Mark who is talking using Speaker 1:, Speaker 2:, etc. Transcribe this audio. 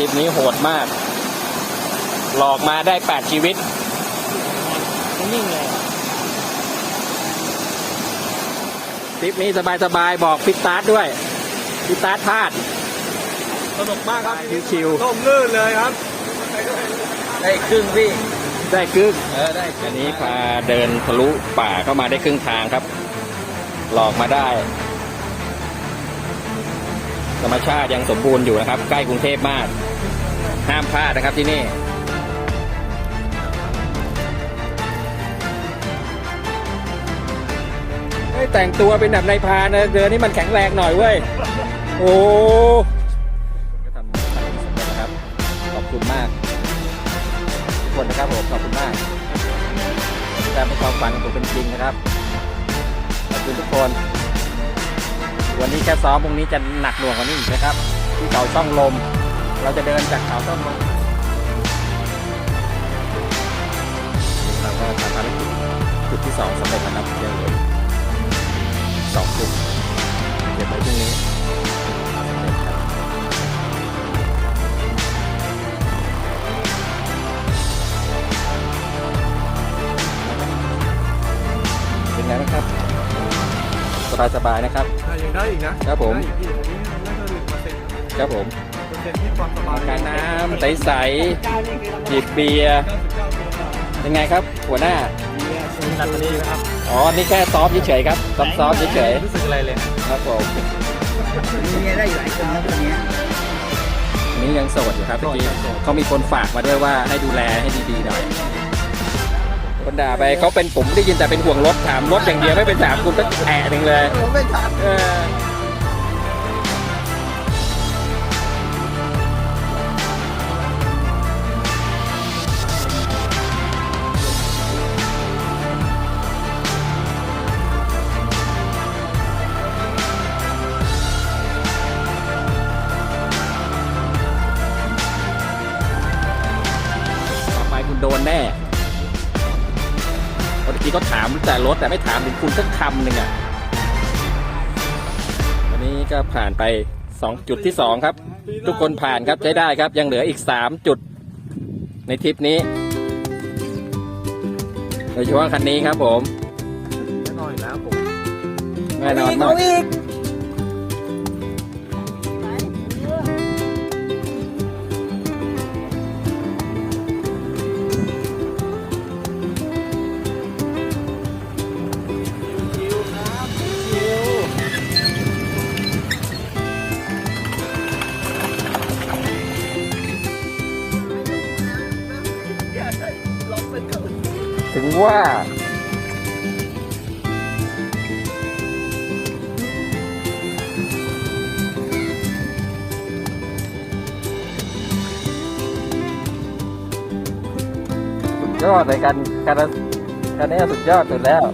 Speaker 1: ทริปนี้โหดมาก หลอกมาได้แปดชีวิต
Speaker 2: นิ่งเลย
Speaker 1: ทริปนี้สบายๆบอกพิตาร์ทด้วยพิตาร์ทพลาด
Speaker 2: สนุกมากครับ
Speaker 1: ชิว
Speaker 2: ต้มลื่นเลยครับ
Speaker 3: ได้ครึ่งพี่
Speaker 1: ๆได้ครึ่ง
Speaker 3: เออได้
Speaker 1: อันนี้พาเดินทะลุป่าเข้ามาได้ครึ่งทางครับ หลอกมาได้ ธรรมชาติยังสมบูรณ์อยู่นะครับ ใกล้กรุงเทพมาก ห้ามพลาดนะครับที่นี่เฮ้แต่งตัวเป็นแบบนายพานนะเดินนี่มันแข็งแรงหน่อยเว้ย โอ้ก็ทำนะครับ ขอบคุณมาก ทุกคนนะครับผม ขอบคุณมากที่ทำให้ความฝันของผมเป็นจริงนะครับ ขอบคุณทุกคน วันนี้แค่ซ้อมพรุ่งนี้จะหนักหน่วงกว่านี้อีกนะครับ ที่เขาช่องลม เราจะเดินจากเขาช่องลมเราก็ทำภารกิจจุดที่สองสำเร็จนะครับยังเหลือสองจุดเก็บไว้พรุ่งนี้เร็จครับเป็นไงบ้างครับ สบายสบายๆนะครับ
Speaker 2: ยังได้อีกนะครับ
Speaker 1: ผม
Speaker 2: ได้อีกพี่อันนี้น่าจะหนึ่งเปอร์เซ็นต์
Speaker 1: ครับผม
Speaker 2: เปอร์เซ็นต์ที่ความสบาย
Speaker 1: การน้ำใสๆจิบเบียร์ยังไงครับ หัวหน้า
Speaker 2: จัดมาดีนะครับ
Speaker 1: อ๋อ นี่แค่ซ้อมเฉยๆครับซ้อมซ้อมเฉย
Speaker 2: รู้สึกอะไรเลย
Speaker 1: ๆครับผม
Speaker 3: มีได้อยู่หลายคนนะตรงนี้
Speaker 1: อันนี้ยังโสดอยู่ครับเมื่อกี้เขามีคนฝากมาด้วยว่าให้ดูแลให้ดีๆหน่อย คนด่าไปเขาเป็นผมได้ยินแต่เป็นห่วงรถถามรถอย่างเดียวไม่เป็นถามคุณสักแอะหนึ่งเลย
Speaker 3: ผมไม่ทัน
Speaker 1: เออต่อไปคุณโดนแน่ มื่อกี้ก็ถามแต่รถแต่ไม่ถามถึงคุณสักคำหนึ่งอะวันนี้ก็ผ่านไป2จุดที่2ครับ ทุกคนผ่านครับใช้ได้ครับ ยังเหลืออีก3จุดในทริปนี้โดยเฉพาะคันนี้ครับผม
Speaker 2: แน่นอนอยู่แล้วผม
Speaker 1: แน่นอนมาก ถึงว่า สุดยอดในการการการนี้สุดยอดสุดแล้ว